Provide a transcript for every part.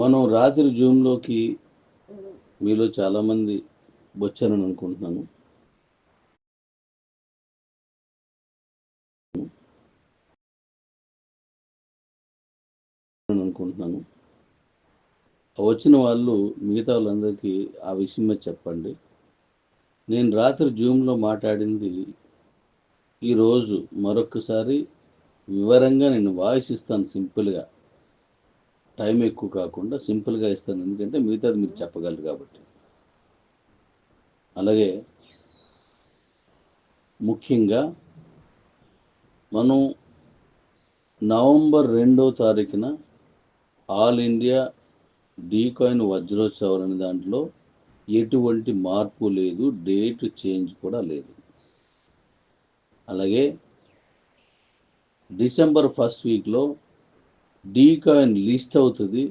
మనం రాత్రి జూమ్లోకి మీలో చాలామంది వచ్చారని అనుకుంటున్నాను. అనుకుంటున్నాను. వచ్చిన వాళ్ళు మిగతా వాళ్ళందరికీ ఆ విషయమే చెప్పండి. నేను రాత్రి జూమ్లో మాట్లాడింది ఈరోజు మరొకసారి వివరంగా నేను వాయిస్ ఇస్తాను సింపుల్గా. టైం ఎక్కువ కాకుండా సింపుల్గా ఇస్తాను. ఎందుకంటే మిగతాది మీరు చెప్పగలరు కాబట్టి. అలాగే ముఖ్యంగా మనం నవంబర్ రెండో తారీఖున ఆల్ ఇండియా డీకాయిన్ వజ్రోత్సవం అనే దాంట్లో ఎటువంటి మార్పు లేదు డేట్ చేంజ్ కూడా లేదు. అలాగే డిసెంబర్ ఫస్ట్ వీక్లో డీకాయిన్ లిస్ట్ అవుతుంది.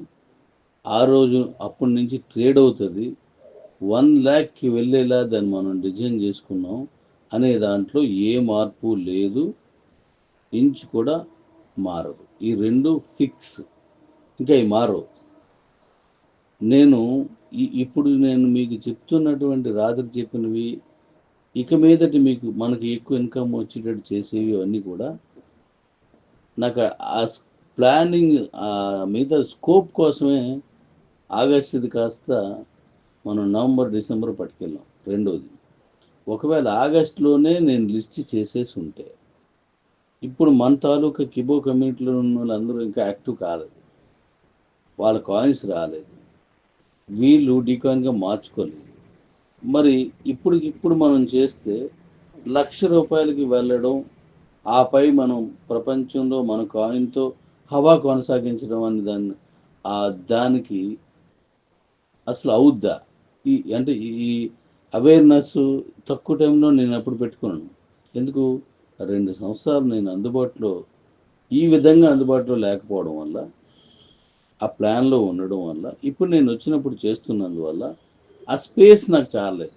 ఆ రోజు అప్పటి నుంచి ట్రేడ్ అవుతుంది. వన్ ల్యాక్కి వెళ్ళేలా దాన్ని మనం డిజైన్ చేసుకున్నాం అనే దాంట్లో ఏ మార్పు లేదు. ఇంచు కూడా మారదు. ఈ రెండు ఫిక్స్. ఇంకా ఈ మారవు. నేను ఇప్పుడు నేను మీకు చెప్తున్నటువంటి రాత్రి చెప్పినవి ఇక మీదటి మీకు మనకి ఎక్కువ ఇన్కమ్ వచ్చేటట్టు చేసేవి అన్నీ కూడా నాకు ఆ ప్లానింగ్ మిగతా స్కోప్ కోసమే ఆగస్టుది కాస్త మనం నవంబర్ డిసెంబర్ పట్టుకెళ్ళాం రెండోది. ఒకవేళ ఆగస్టులోనే నేను లిస్ట్ చేసేసి ఉంటే ఇప్పుడు మన తాలూకా కిబో కమ్యూనిటీలో ఉన్న వాళ్ళందరూ ఇంకా యాక్టివ్ కాలేదు. వాళ్ళ కాయిన్స్ రాలేదు. వీళ్ళు డీకాయిన్గా మార్చుకోలేదు. మరి ఇప్పుడు ఇప్పుడు మనం చేస్తే లక్ష రూపాయలకి వెళ్ళడం ఆపై మనం ప్రపంచంలో మన కాయిన్తో హవా కొనసాగించడం అనే దాన్ని ఆ దానికి అసలు అవుద్దా? ఈ అంటే ఈ అవేర్నెస్ తక్కువ టైంలో నేను అప్పుడు పెట్టుకున్నాను ఎందుకు? రెండు సంవత్సరాలు నేను అందుబాటులో ఈ విధంగా అందుబాటులో లేకపోవడం వల్ల ఆ ప్లాన్లో ఉండడం వల్ల ఇప్పుడు నేను వచ్చినప్పుడు చేస్తున్నందువల్ల ఆ స్పేస్ నాకు చాలలేదు.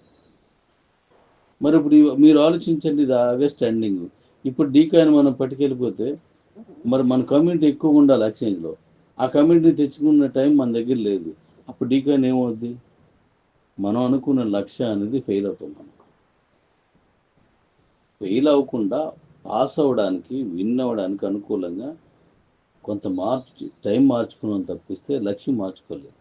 మరి ఇప్పుడు మీరు ఆలోచించండి ఇది ఆగస్ట్ ఎండింగ్. ఇప్పుడు డీకాయిన్ మనం పట్టుకెళ్ళిపోతే మరి మన కమ్యూనిటీ ఎక్కువ ఉండాలి ఎక్స్చేంజ్లో ఆ కమ్యూనిటీ తెచ్చుకున్న టైం మన దగ్గర లేదు. అప్పుడు డీకాన్ ఏమవుద్ది? మనం అనుకున్న లక్ష్య అనేది ఫెయిల్ అవుతాం మనం. ఫెయిల్ అవ్వకుండా పాస్ అవ్వడానికి విన్ అవ్వడానికి అనుకూలంగా కొంత మార్చి టైం మార్చుకున్నాం తప్పిస్తే లక్ష్యం మార్చుకోలేదు.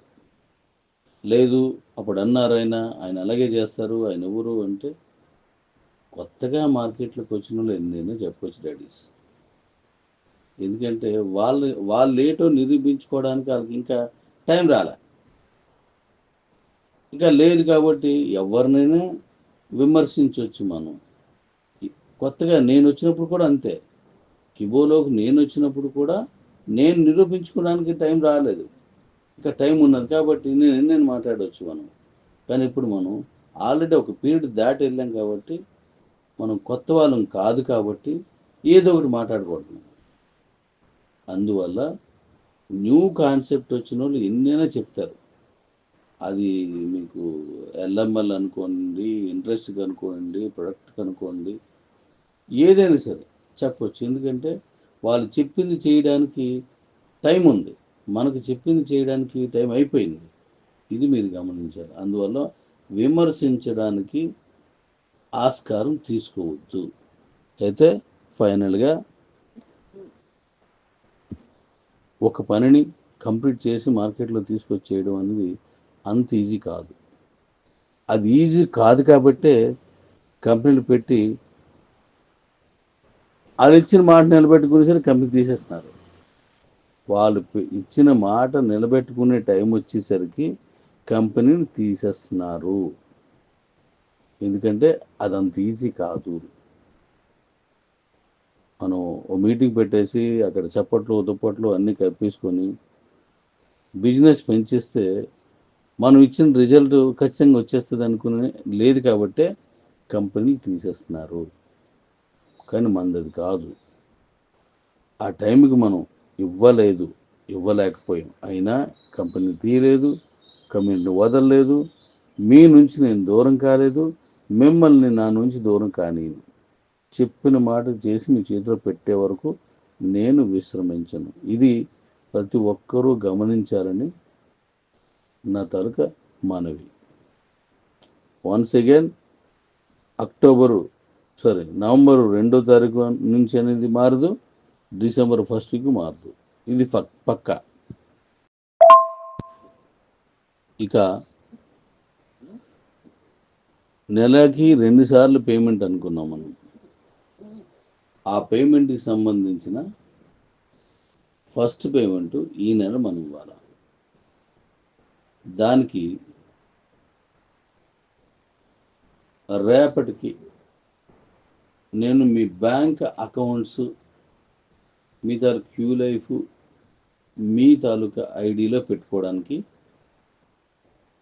లేదు అప్పుడు అన్నారు ఆయన ఆయన అలాగే చేస్తారు ఆయన ఎవరు అంటే కొత్తగా మార్కెట్లోకి వచ్చిన వాళ్ళు ఎన్నైనా చెప్పవచ్చు డాడీస్ ఎందుకంటే వాళ్ళు వాళ్ళు ఏటో నిరూపించుకోవడానికి వాళ్ళకి ఇంకా టైం రాలే. ఇంకా లేదు కాబట్టి ఎవరినైనా విమర్శించవచ్చు మనం. కొత్తగా నేను వచ్చినప్పుడు కూడా అంతే. కిబోలోకి నేను వచ్చినప్పుడు కూడా నేను నిరూపించుకోవడానికి టైం రాలేదు. ఇంకా టైం ఉన్నది కాబట్టి నేను నేను మాట్లాడవచ్చు మనం. కానీ ఇప్పుడు మనం ఆల్రెడీ ఒక పీరియడ్ దాటి వెళ్ళాం కాబట్టి మనం కొత్త వాళ్ళం కాదు కాబట్టి ఏదో ఒకటి మాట్లాడకూడదు అందువల్ల న్యూ కాన్సెప్ట్ వచ్చిన వాళ్ళు ఎన్నైనా చెప్తారు. అది మీకు ఎల్ఎంఎల్ అనుకోండి ఇంట్రెస్ట్ కనుకోండి ప్రొడక్ట్ కనుకోండి ఏదైనా సరే చెప్పొచ్చు. ఎందుకంటే వాళ్ళు చెప్పింది చేయడానికి టైం ఉంది. మనకు చెప్పింది చేయడానికి టైం అయిపోయింది. ఇది మీరు గమనించాలి. అందువల్ల విమర్శించడానికి ఆస్కారం తీసుకోవద్దు. అయితే ఫైనల్గా ఒక పనిని కంప్లీట్ చేసి మార్కెట్లో తీసుకొచ్చేయడం అనేది అంత ఈజీ కాదు. అది ఈజీ కాదు కాబట్టే కంపెనీలు పెట్టి వాళ్ళు ఇచ్చిన మాట నిలబెట్టుకునేసరికి కంపెనీ తీసేస్తున్నారు. వాళ్ళు ఇచ్చిన మాట నిలబెట్టుకునే టైం వచ్చేసరికి కంపెనీని తీసేస్తున్నారు. ఎందుకంటే అది అంత ఈజీ కాదు. మనం ఓ మీటింగ్ పెట్టేసి అక్కడ చప్పట్లు దుప్పట్లు అన్నీ కప్పించుకొని బిజినెస్ పెంచేస్తే మనం ఇచ్చిన రిజల్ట్ ఖచ్చితంగా వచ్చేస్తుంది అనుకునే లేదు కాబట్టే కంపెనీలు తీసేస్తున్నారు. కానీ మనది అది కాదు. ఆ టైంకి మనం ఇవ్వలేదు ఇవ్వలేకపోయాం. అయినా కంపెనీ తీయలేదు కంపెనీని వదలలేదు మీ నుంచి నేను దూరం కాలేదు మిమ్మల్ని నా నుంచి దూరం కానీయను చెప్పిన మాట చేసి మీ చేతిలో పెట్టే వరకు నేను విశ్రమించను. ఇది ప్రతి ఒక్కరూ గమనించాలని నా తరక మనవి. Once again October sorry November రెండో తారీఖు నుంచి అనేది మారదు డిసెంబర్ ఫస్ట్కి మారదు. ఇది పక్క. ఇక నెలకి రెండుసార్లు పేమెంట్ అనుకున్నాం మనం. ఆ పేమెంట్కి సంబంధించిన ఫస్ట్ పేమెంట్ ఈ నెల మనం ఇవ్వాలి? దానికి రేపటికి నేను మీ బ్యాంక్ అకౌంట్స్ మీ తాలూకు క్యూ లైఫ్ మీ తాలూకా ఐడిలో పెట్టుకోవడానికి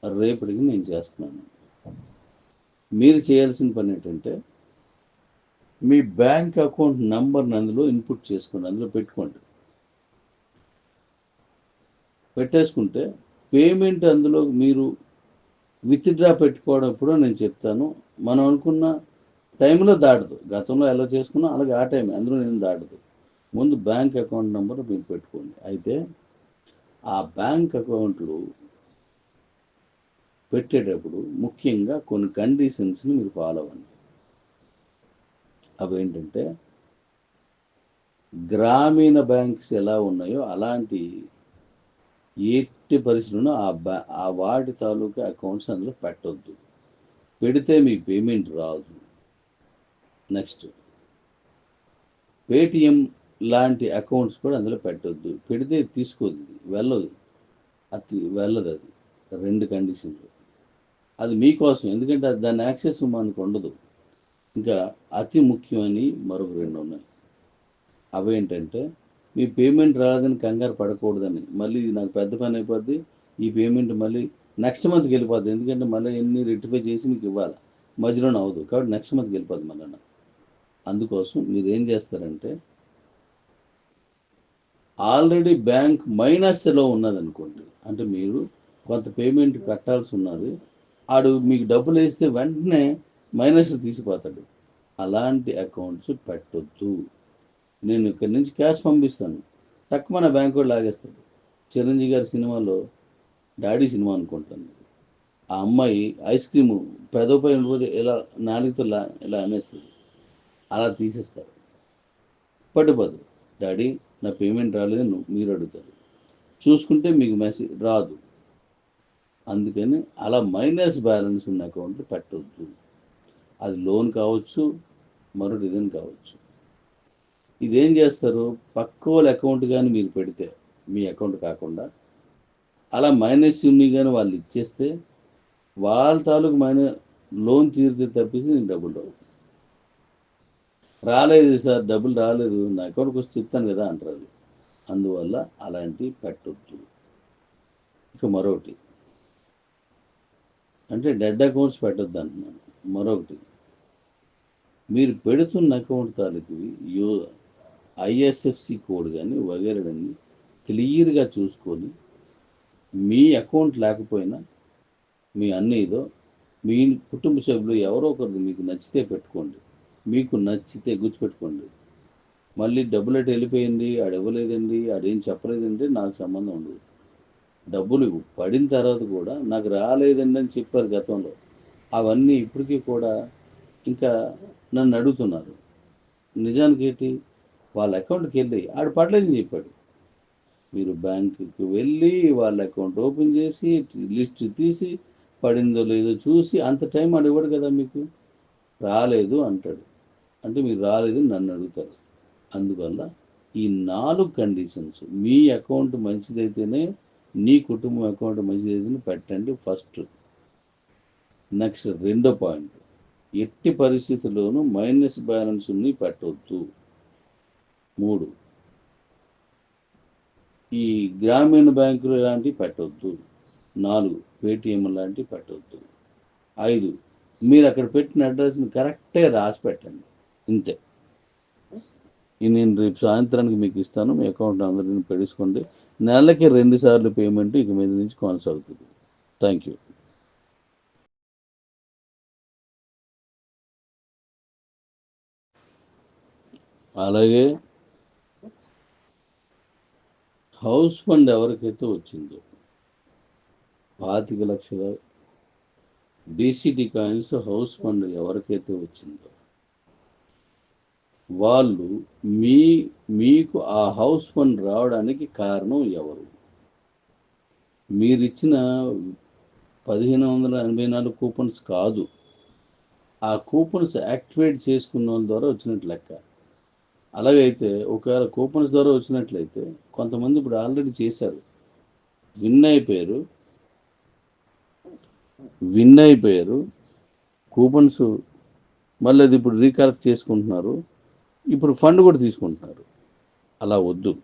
రేపటికి నేను చేస్తున్నాను. మీరు చేయాల్సిన పని ఏంటంటే మీ బ్యాంక్ అకౌంట్ నంబర్ని అందులో ఇన్పుట్ చేసుకోండి అందులో పెట్టుకోండి. పెట్టేసుకుంటే పేమెంట్ అందులో మీరు విత్డ్రా పెట్టుకోవడప్పుడు నేను చెప్తాను. మనం అనుకున్న టైంలో దాటదు. గతంలో ఎలా చేసుకున్నా అలాగే ఆ టైం అందులో నేను దాటదు. ముందు బ్యాంక్ అకౌంట్ నెంబర్ మీరు పెట్టుకోండి. అయితే ఆ బ్యాంక్ అకౌంట్లు పెట్టేటప్పుడు ముఖ్యంగా కొన్ని కండిషన్స్ని మీరు ఫాలో అవ్వండి. అవి ఏంటంటే గ్రామీణ బ్యాంక్స్ ఎలా ఉన్నాయో అలాంటి ఎట్టి పరిస్థితుల్లో ఆ బ్యా ఆ వాటి తాలూకా అకౌంట్స్ అందులో పెట్టొద్దు. పెడితే మీ పేమెంట్ రాదు. నెక్స్ట్. పేటిఎం లాంటి అకౌంట్స్ కూడా అందులో పెట్టొద్దు. పెడితే తీసుకోద్ది వెళ్ళదు. అది వెళ్ళదు అది. రెండు కండిషన్లు. అది మీకోసం. ఎందుకంటే అది దాని యాక్సెస్ మనకు ఉండదు. ఇంకా అతి ముఖ్యమని మరొక రెండు ఉన్నాయి. అవేంటంటే మీ పేమెంట్ రాలేదని కంగారు పడకూడదని. మళ్ళీ ఇది నాకు పెద్ద పని అయిపోద్ది ఈ పేమెంట్ మళ్ళీ నెక్స్ట్ మంత్కి వెళ్ళిపోద్ది. ఎందుకంటే మళ్ళీ ఎన్ని రెక్టిఫై చేసి మీకు ఇవ్వాలి. మధ్యలోనే అవ్వదు. కాబట్టి నెక్స్ట్ మంత్కి వెళ్ళిపోద్ది మళ్ళీ. అందుకోసం మీరు ఏం చేస్తారంటే ఆల్రెడీ బ్యాంక్ మైనస్లో ఉన్నదనుకోండి. అంటే మీరు కొంత పేమెంట్ కట్టాల్సి ఉన్నది. ఆడు మీకు డబ్బులు వేస్తే వెంటనే మైనస్ తీసిపోతాడు. అలాంటి అకౌంట్స్ పెట్టొద్దు. నేను ఇక్కడి నుంచి క్యాష్ పంపిస్తాను. తక్కువ మన బ్యాంక్ లాగేస్తాడు. చిరంజీవి గారి సినిమాలో డాడీ సినిమా అనుకుంటాను. ఆ అమ్మాయి ఐస్ క్రీము పెదపై ఉండిపోతే ఇలా నాలుగుతో లా ఇలా అనేస్తుంది. అలా తీసేస్తారు పట్టుపోదు డాడీ నా పేమెంట్ రాలేదు మీరు అడుగుతారు. చూసుకుంటే మీకు మెసేజ్ రాదు. అందుకని అలా మైనస్ బ్యాలెన్స్ ఉన్న అకౌంట్లు పెట్టొద్దు. అది లోన్ కావచ్చు మరో రిజన్ కావచ్చు. ఇదేం చేస్తారు? పక్క వాళ్ళ అకౌంట్ కానీ మీరు పెడితే మీ అకౌంట్ కాకుండా అలా మైనస్ యూని కానీ వాళ్ళు ఇచ్చేస్తే వాళ్ళ తాలూకు మైనస్ లోన్ తీరితే తప్పించి నేను డబ్బులు రావు రాలేదు సార్ డబ్బులు రాలేదు నా అకౌంట్కి వచ్చి చెప్తాను కదా అంటారు. అందువల్ల అలాంటివి పెట్టొద్దు. ఇక మరొకటి. అంటే డెడ్ అకౌంట్స్ పెట్టొద్దు అంటున్నాను మరొకటి. మీరు పెడుతున్న అకౌంట్ తాలూకు యో ఐఎస్ఎఫ్సి కోడ్ కానీ వగేరా క్లియర్గా చూసుకొని మీ అకౌంట్ లేకపోయినా మీ అన్నయ్యదో మీ కుటుంబ సభ్యులు ఎవరో ఒకరిది మీకు నచ్చితే పెట్టుకోండి. మీకు నచ్చితే గుర్తుపెట్టుకోండి. మళ్ళీ డబ్బులు అటు వెళ్ళిపోయింది ఆడు ఇవ్వలేదండి ఆడేం చెప్పలేదండి నాకు సంబంధం ఉండదు. డబ్బులు పడిన తర్వాత కూడా నాకు రాలేదండి అని చెప్పారు గతంలో. అవన్నీ ఇప్పటికీ కూడా ఇంకా నన్ను అడుగుతున్నారు. నిజానికి ఏంటి? వాళ్ళ అకౌంట్కి వెళ్ళి ఆడు పడలేదని చెప్పాడు? మీరు బ్యాంకుకి వెళ్ళి వాళ్ళ అకౌంట్ ఓపెన్ చేసి లిస్ట్ తీసి పడిందో లేదో చూసి అంత టైం అడిగాడు కదా మీకు? రాలేదు అంటాడు. అంటే మీరు రాలేదు నన్ను అడుగుతారు. అందువల్ల ఈ నాలుగు కండిషన్స్ మీ అకౌంట్ మంచిదైతేనే నీ కుటుంబం అకౌంట్ మంచిదైతేనే పెట్టండి ఫస్ట్. నెక్స్ట్ రెండో పాయింట్. ఎట్టి పరిస్థితుల్లోనూ మైనస్ బ్యాలెన్స్ని పెట్టవద్దు మూడు. ఈ గ్రామీణ బ్యాంకులు లాంటివి పెట్టవద్దు నాలుగు. పేటిఎం లాంటివి పెట్టవద్దు ఐదు. మీరు అక్కడ పెట్టిన అడ్రస్ని కరెక్టే రాసి పెట్టండి. ఇంతే. నేను రేపు సాయంత్రానికి మీకు ఇస్తాను. మీ అకౌంట్ అందరిని పెడుచుకోండి నెలకి రెండు సార్లు పేమెంట్ ఇక మీద నుంచి కొనసాగుతుంది. Thank you. అలాగే హౌస్ ఫండ్ ఎవరికైతే వచ్చిందో పాతిక లక్షల బీసీటీ కాయిన్స్ హౌస్ ఫండ్ ఎవరికైతే వచ్చిందో వాళ్ళు మీ మీకు ఆ హౌస్ ఫండ్ రావడానికి కారణం ఎవరు? మీరిచ్చిన పదిహేను వందల ఎనభై నాలుగు కూపన్స్ కాదు. ఆ కూపన్స్ యాక్టివేట్ చేసుకున్న వాళ్ళ ద్వారా వచ్చినట్టు లెక్క. అలాగైతే ఒకవేళ కూపన్స్ ద్వారా వచ్చినట్లయితే కొంతమంది ఇప్పుడు ఆల్రెడీ చేశారు. విన్ అయిపోయారు. విన్ అయిపోయారు. కూపన్స్ మళ్ళీ అది ఇప్పుడు రీకలెక్ట్ చేసుకుంటున్నారు. ఇప్పుడు ఫండ్ కూడా తీసుకుంటున్నారు. అలా వద్దు.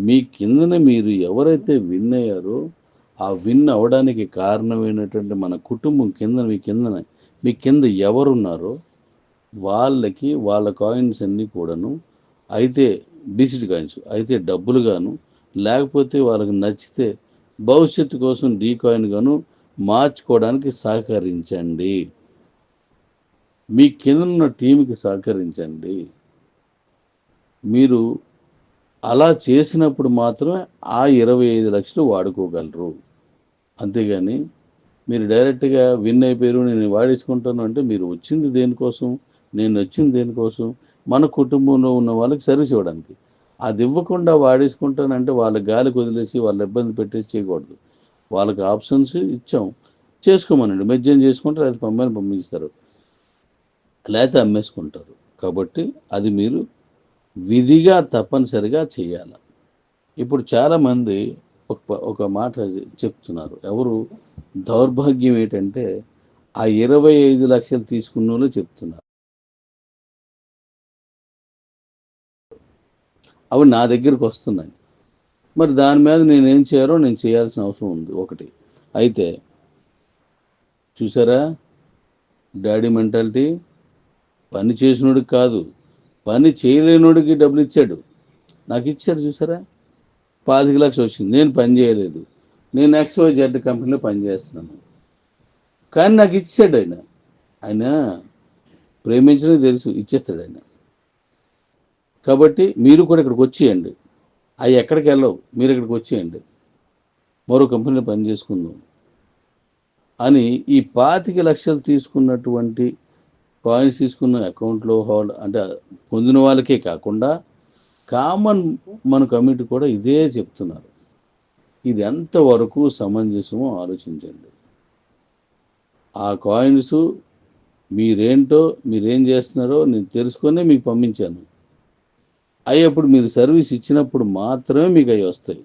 మీ కిందన మీరు ఎవరైతే విన్ అయ్యారో ఆ విన్ అవడానికి కారణమైనటువంటి మన కుటుంబం కింద మీ కిందన మీ కింద ఎవరున్నారో వాళ్ళకి వాళ్ళ కాయిన్స్ అన్నీ కూడాను అయితే డిజిట్ కాయిన్స్ అయితే డబ్బులు గాను లేకపోతే వాళ్ళకి నచ్చితే భవిష్యత్తు కోసం డీ కాయిన్ గాను మార్చుకోవడానికి సహకరించండి. మీ కింద ఉన్న టీంకి సహకరించండి. మీరు అలా చేసినప్పుడు మాత్రమే ఆ ఇరవై ఐదు లక్షలు వాడుకోగలరు. అంతేగాని మీరు డైరెక్ట్గా విన్ అయిపోయారు నేను వాడేసుకుంటాను అంటే మీరు వచ్చింది దేనికోసం? నేను వచ్చింది దేనికోసం? మన కుటుంబంలో ఉన్న వాళ్ళకి సర్వీస్ ఇవ్వడానికి. అది ఇవ్వకుండా వాడేసుకుంటానంటే వాళ్ళ గాలికి వదిలేసి వాళ్ళ ఇబ్బంది పెట్టేసి చేయకూడదు. వాళ్ళకి ఆప్షన్స్ ఇచ్చాం. చేసుకోమనండి. మెజ్జం చేసుకుంటారు అది పంపని పంపిస్తారు. లేకపోతే అమ్మేసుకుంటారు. కాబట్టి అది మీరు విధిగా తప్పనిసరిగా చేయాలి. ఇప్పుడు చాలామంది ఒక ఒక మాట చెప్తున్నారు. ఎవరు? దౌర్భాగ్యం ఏంటంటే ఆ ఇరవై ఐదు లక్షలు తీసుకున్న వాళ్ళు చెప్తున్నారు. అవి నా దగ్గరికి వస్తున్నాయి. మరి దాని మీద నేను ఏం చేయాలో నేను చేయాల్సిన అవసరం ఉంది ఒకటి. అయితే చూసారా? డాడీ మెంటాలిటీ పని చేసినోడికి కాదు పని చేయలేనోడికి డబ్బులు ఇచ్చాడు. నాకు ఇచ్చాడు చూసారా? పాతిక లక్షలు వచ్చింది. నేను పని చేయలేదు. నేను ఎక్స్వై జెడ్ కంపెనీలో పని చేస్తున్నాను. కానీ నాకు ఇచ్చాడు ఆయన. ఆయన ప్రేమించడం తెలుసు ఇచ్చేస్తాడు ఆయన. కాబట్టి మీరు కూడా ఇక్కడికి వచ్చేయండి. అవి ఎక్కడికి వెళ్ళవు. మీరు ఇక్కడికి వచ్చేయండి. మరో కంపెనీలో పని చేసుకుందాం అని ఈ పాతిక లక్షలు తీసుకున్నటువంటి కాయిన్స్ తీసుకున్న అకౌంట్లో హోల్డ్ అంటే పొందిన వాళ్ళకే కాకుండా కామన్ మన కమిటీ కూడా ఇదే చెప్తున్నారు. ఇది ఎంతవరకు సమంజసమో ఆలోచించండి. ఆ కాయిన్స్ మీరేంటో మీరేం చేస్తున్నారో నేను తెలుసుకొని మీకు పంపించాను. అయ్యప్పుడు మీరు సర్వీస్ ఇచ్చినప్పుడు మాత్రమే మీకు అవి వస్తాయి.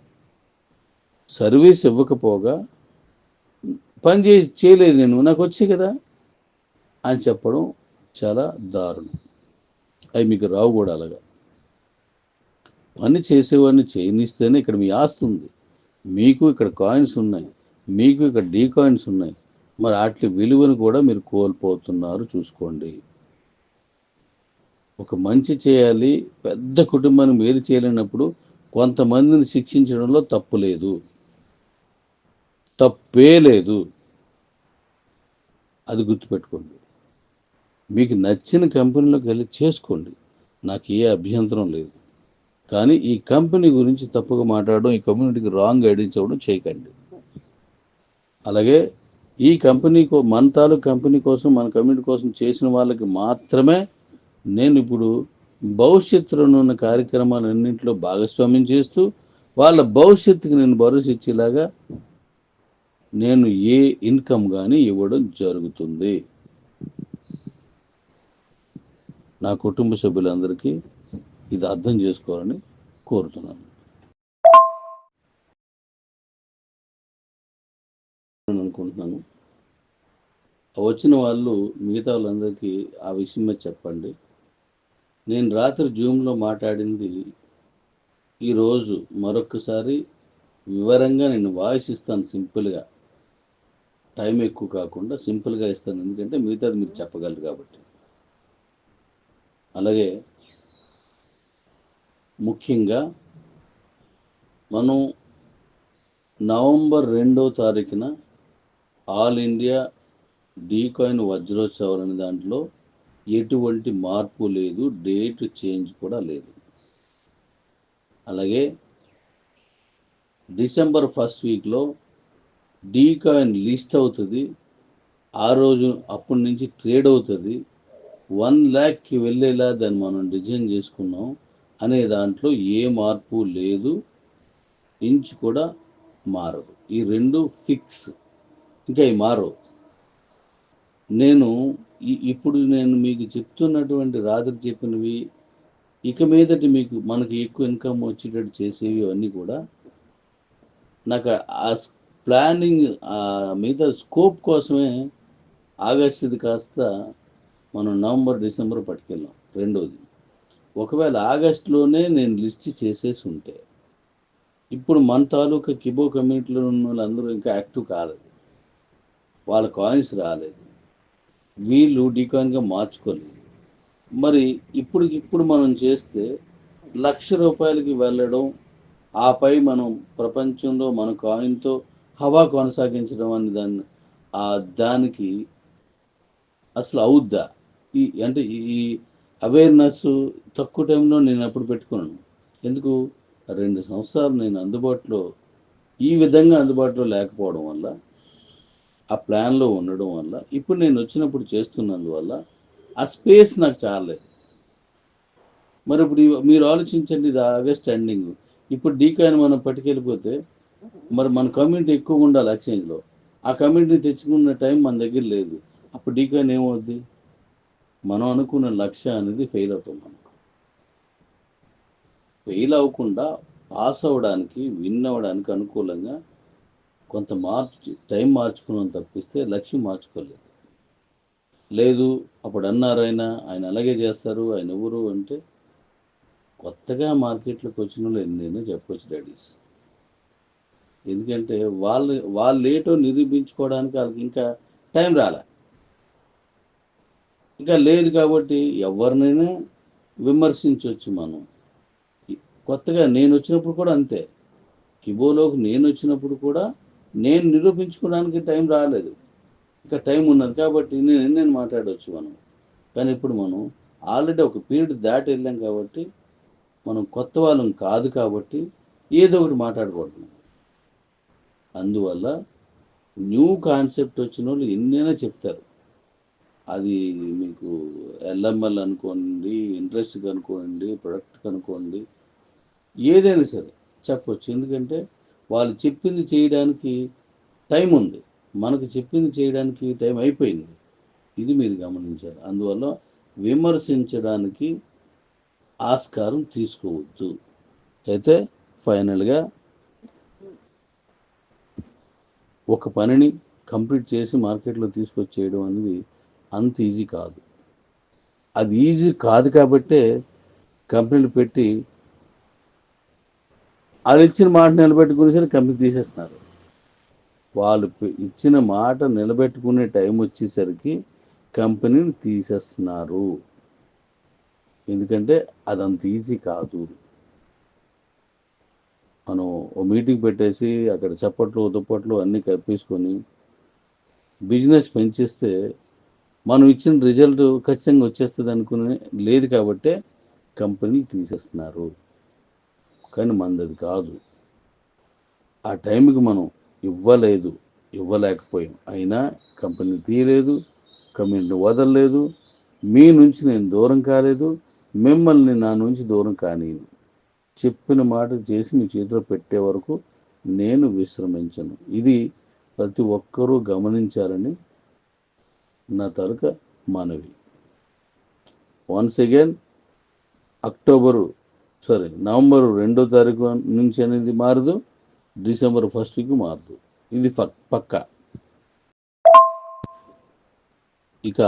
సర్వీస్ ఇవ్వకపోగా పని చే చేయలేదు నేను నాకు వచ్చాయి కదా అని చెప్పడం చాలా దారుణం. అవి మీకు రావు కూడా అలాగా. పని చేసేవాడిని చేయనిస్తేనే ఇక్కడ మీ ఆస్తి ఉంది. మీకు ఇక్కడ కాయిన్స్ ఉన్నాయి. మీకు ఇక్కడ డీ కాయిన్స్ ఉన్నాయి. మరి వాటి విలువను కూడా మీరు కోల్పోతున్నారు చూసుకోండి. ఒక మంచి చేయాలి పెద్ద కుటుంబాన్ని మేలు చేయలేనప్పుడు కొంతమందిని శిక్షించడంలో తప్పు లేదు. తప్పే లేదు. అది గుర్తుపెట్టుకోండి. మీకు నచ్చిన కంపెనీలోకి వెళ్ళి చేసుకోండి. నాకు ఏ అభ్యంతరం లేదు. కానీ ఈ కంపెనీ గురించి తప్పుగా మాట్లాడడం ఈ కమ్యూనిటీకి రాంగ్ గైడెన్స్ ఇవ్వడం చేయకండి. అలాగే ఈ కంపెనీ కో మన తాలూకు కంపెనీ కోసం మన కమ్యూనిటీ కోసం చేసిన వాళ్ళకి మాత్రమే నేను ఇప్పుడు భవిష్యత్తులో ఉన్న కార్యక్రమాలన్నింటిలో భాగస్వామ్యం చేస్తూ వాళ్ళ భవిష్యత్తుకి నేను భరోసా ఇచ్చేలాగా నేను ఏ ఇన్కమ్ కానీ ఇవ్వడం జరుగుతుంది. నా కుటుంబ సభ్యులందరికీ ఇది అర్థం చేసుకోవాలని కోరుతున్నాను. అనుకుంటున్నాను. వచ్చిన వాళ్ళు మిగతా వాళ్ళందరికీ ఆ విషయమే చెప్పండి. నేను రాత్రి జూమ్లో మాట్లాడింది ఈరోజు మరొకసారి వివరంగా నేను వాయిస్ ఇస్తాను సింపుల్గా. టైం ఎక్కువ కాకుండా సింపుల్గా ఇస్తాను. ఎందుకంటే మిగతాది మీరు చెప్పగలరు కాబట్టి. అలాగే ముఖ్యంగా మనం నవంబర్ రెండో తారీఖున ఆల్ ఇండియా డీకాయిన్ వజ్రోత్సవాలు అనే దాంట్లో ఎటువంటి మార్పు లేదు డేట్ చేంజ్ కూడా లేదు. అలాగే డిసెంబర్ ఫస్ట్ వీక్లో డీకాయిన్ లిస్ట్ అవుతుంది. ఆ రోజు అప్పటి నుంచి ట్రేడ్ అవుతుంది. వన్ ల్యాక్కి వెళ్ళేలా దాన్ని మనం డిజైన్ చేసుకున్నాం అనే దాంట్లో ఏ మార్పు లేదు. ఇంచు కూడా మారదు. ఈ రెండు ఫిక్స్. ఇంకా ఇవి మారవు. నేను ఇప్పుడు నేను మీకు చెప్తున్నటువంటి రాత్రి చెప్పినవి ఇక మీదటి మీకు మనకి ఎక్కువ ఇన్కమ్ వచ్చేటట్టు చేసేవి అన్నీ కూడా నాకు ఆ ప్లానింగ్ మిగతా స్కోప్ కోసమే ఆగస్టుది కాస్త మనం నవంబర్ డిసెంబర్ పట్టుకెళ్ళాం రెండోది. ఒకవేళ ఆగస్టులోనే నేను లిస్ట్ చేసేసి ఉంటే ఇప్పుడు మన తాలూకా కిబో కమ్యూనిటీలో ఉన్న వాళ్ళందరూ ఇంకా యాక్టివ్ కాలేదు. వాళ్ళ కాయిన్స్ రాలేదు. వీళ్ళు డీకాన్గా మార్చుకోలేదు మరి ఇప్పుడు ఇప్పుడు మనం చేస్తే లక్ష రూపాయలకి వెళ్ళడం ఆపై మనం ప్రపంచంలో మన కాయిన్తో హవా కొనసాగించడం అని దాన్ని ఆ దానికి అసలు అవుద్దా? ఈ అంటే ఈ అవేర్నెస్ తక్కువ టైంలో నేను అప్పుడు పెట్టుకున్నాను. ఎందుకు? రెండు సంవత్సరాలు నేను అందుబాటులో ఈ విధంగా అందుబాటులో లేకపోవడం వల్ల ఆ ప్లాన్లో ఉండడం వల్ల ఇప్పుడు నేను వచ్చినప్పుడు చేస్తున్నందువల్ల ఆ స్పేస్ నాకు చాలలేదు. మరి ఇప్పుడు మీరు ఆలోచించండి ఇది అవే స్టాండింగ్ ఇప్పుడు డీకాయని మనం పట్టుకెళ్ళిపోతే మరి మన కమ్యూనిటీ ఎక్కువ ఉండాలి ఎక్స్చేంజ్లో. ఆ కమ్యూనిటీ తెచ్చుకున్న టైం మన దగ్గర లేదు. అప్పుడు డీకాయన్ ఏమవుద్ది? మనం అనుకున్న లక్ష్యం అనేది ఫెయిల్ అవుతాం మనం. ఫెయిల్ అవ్వకుండా పాస్ అవ్వడానికి విన్ అవ్వడానికి అనుకూలంగా కొంత మార్చి టైం మార్చుకున్నాం తప్పిస్తే లక్ష్యం మార్చుకోలేదు. లేదు అప్పుడు అన్నారు ఆయన ఆయన అలాగే చేస్తారు ఆయన ఎవరు అంటే కొత్తగా మార్కెట్లోకి వచ్చిన వాళ్ళు ఎన్నైనా చెప్పొచ్చు డాడీస్. ఎందుకంటే వాళ్ళు వాళ్ళు ఏటో నిరూపించుకోవడానికి వాళ్ళకి ఇంకా టైం రాలే. ఇంకా లేదు కాబట్టి ఎవరినైనా విమర్శించవచ్చు మనం. కొత్తగా నేను వచ్చినప్పుడు కూడా అంతే. కిబోలోకి నేను వచ్చినప్పుడు కూడా నేను నిరూపించుకోవడానికి టైం రాలేదు. ఇంకా టైం ఉన్నది కాబట్టి నేను నేను మాట్లాడవచ్చు మనం. కానీ ఇప్పుడు మనం ఆల్రెడీ ఒక పీరియడ్ దాటి వెళ్ళాం కాబట్టి మనం కొత్త వాళ్ళం కాదు కాబట్టి ఏదో ఒకటి మాట్లాడకూడదు. అందువల్ల న్యూ కాన్సెప్ట్ వచ్చిన వాళ్ళు ఎన్నైనా చెప్తారు. అది మీకు ఎల్ఎంఎల్ అనుకోండి ఇంట్రెస్ట్ కనుకోండి ప్రొడక్ట్ కనుకోండి ఏదైనా సరే చెప్పొచ్చు. ఎందుకంటే వాళ్ళు చెప్పింది చేయడానికి టైం ఉంది. మనకు చెప్పింది చేయడానికి టైం అయిపోయింది. ఇది మీరు గమనించారు అందువల్ల విమర్శించడానికి ఆస్కారం తీసుకోవద్దు. అయితే ఫైనల్గా ఒక పనిని కంప్లీట్ చేసి మార్కెట్లో తీసుకొచ్చేయడం అనేది అంత ఈజీ కాదు. అది ఈజీ కాదు కాబట్టే కంపెనీలు పెట్టి వాళ్ళు ఇచ్చిన మాట నిలబెట్టుకుని సరే కంపెనీ తీసేస్తున్నారు. వాళ్ళు ఇచ్చిన మాట నిలబెట్టుకునే టైం వచ్చేసరికి కంపెనీని తీసేస్తున్నారు. ఎందుకంటే అదంత ఈజీ కాదు. మనం ఓ మీటింగ్ పెట్టేసి అక్కడ చప్పట్లు దుప్పట్లు అన్నీ కప్పించుకొని బిజినెస్ పెంచేస్తే మనం ఇచ్చిన రిజల్ట్ ఖచ్చితంగా వచ్చేస్తుంది అనుకునే లేదు కాబట్టే కంపెనీలు తీసేస్తున్నారు. కానీ మనది కాదు. ఆ టైంకి మనం ఇవ్వలేదు ఇవ్వలేకపోయాం. అయినా కంపెనీ తీయలేదు కంపెనీని వదలలేదు మీ నుంచి నేను దూరం కాలేదు మిమ్మల్ని నా నుంచి దూరం కానీయను. చెప్పిన మాట చేసి మీ చేతిలో పెట్టే వరకు నేను విశ్రమించను. ఇది ప్రతి ఒక్కరూ గమనించాలని నా తరక మనవి. Once again October sorry November రెండో తారీఖు నుంచి అనేది మారదు డిసెంబర్ ఫస్ట్కి మారదు. ఇది పక్క పక్కా. ఇక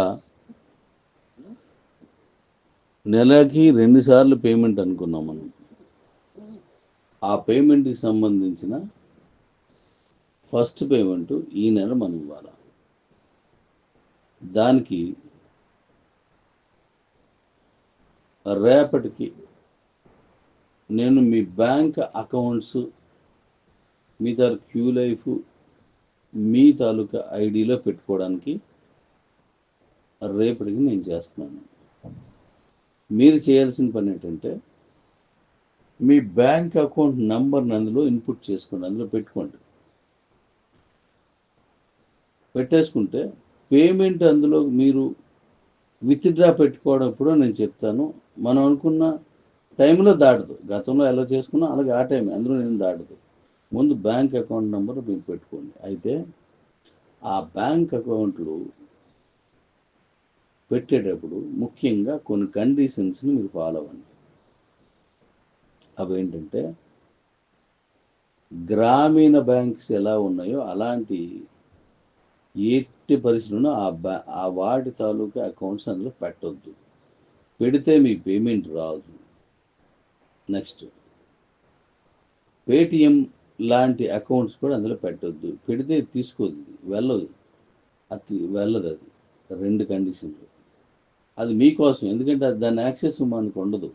నెలకి రెండుసార్లు పేమెంట్ అనుకున్నాం మనం. ఆ పేమెంట్కి సంబంధించిన ఫస్ట్ పేమెంట్ ఈ నెల మనం ఇవ్వాలి? దానికి రేపటికి నేను మీ బ్యాంక్ అకౌంట్స్ మీ తాలూకు క్యూ లైఫ్ మీ తాలూకా ఐడిలో పెట్టుకోవడానికి రేపటికి నేను చేస్తున్నాను. మీరు చేయాల్సిన పని ఏంటంటే మీ బ్యాంక్ అకౌంట్ నంబర్ని అందులో ఇన్పుట్ చేసుకోండి అందులో పెట్టుకోండి. పెట్టేసుకుంటే పేమెంట్ అందులో మీరు విత్డ్రా పెట్టుకోవడప్పుడు నేను చెప్తాను. మనం అనుకున్న టైంలో దాటదు. గతంలో ఎలా చేసుకున్నా అలాగే ఆ టైం అందులో నేను దాటదు. ముందు బ్యాంక్ అకౌంట్ నెంబర్ మీరు పెట్టుకోండి. అయితే ఆ బ్యాంక్ అకౌంట్లు పెట్టేటప్పుడు ముఖ్యంగా కొన్ని కండిషన్స్ని మీరు ఫాలో అవ్వండి. అవి ఏంటంటే గ్రామీణ బ్యాంక్స్ ఎలా ఉన్నాయో అలాంటి ఎట్టి పరిస్థితుల్లో ఆ బ్యా ఆ వాటి తాలూకా అకౌంట్స్ అందులో పెట్టొద్దు. పెడితే మీ పేమెంట్ రాదు. నెక్స్ట్. పేటిఎం లాంటి అకౌంట్స్ కూడా అందులో పెట్టొద్దు. పెడితే తీసుకోదు. వెళ్ళదు. అది వెళ్ళదు అది. రెండు కండిషన్లు. అది మీకోసం. ఎందుకంటే అది దాని యాక్సెస్ మనకు ఉండదు.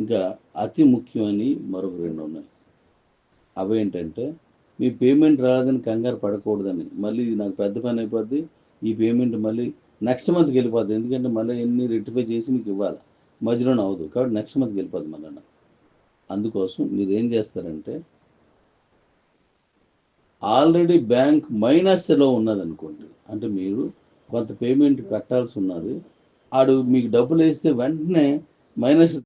ఇంకా అతి ముఖ్యమని మరొక రెండు ఉన్నాయి. అవి ఏంటంటే మీ పేమెంట్ రాలేదని కంగారు పడకూడదని. మళ్ళీ ఇది నాకు పెద్ద పని అయిపోద్ది. ఈ పేమెంట్ మళ్ళీ నెక్స్ట్ మంత్కి వెళ్ళిపోద్ది. ఎందుకంటే మళ్ళీ ఎన్ని రెక్టిఫై చేసి మీకు ఇవ్వాలి. మధ్యలోనే అవ్వదు. కాబట్టి నెక్స్ట్ మంత్కి వెళ్ళిపోద్ది మళ్ళీ అందుకోసం మీరు ఏం చేస్తారంటే ఆల్రెడీ బ్యాంక్ మైనస్లో ఉన్నదనుకోండి అంటే మీరు కొంత పేమెంట్ కట్టాల్సి ఉన్నది ఆడు మీకు డబ్బులు వేస్తే వెంటనే మైనస్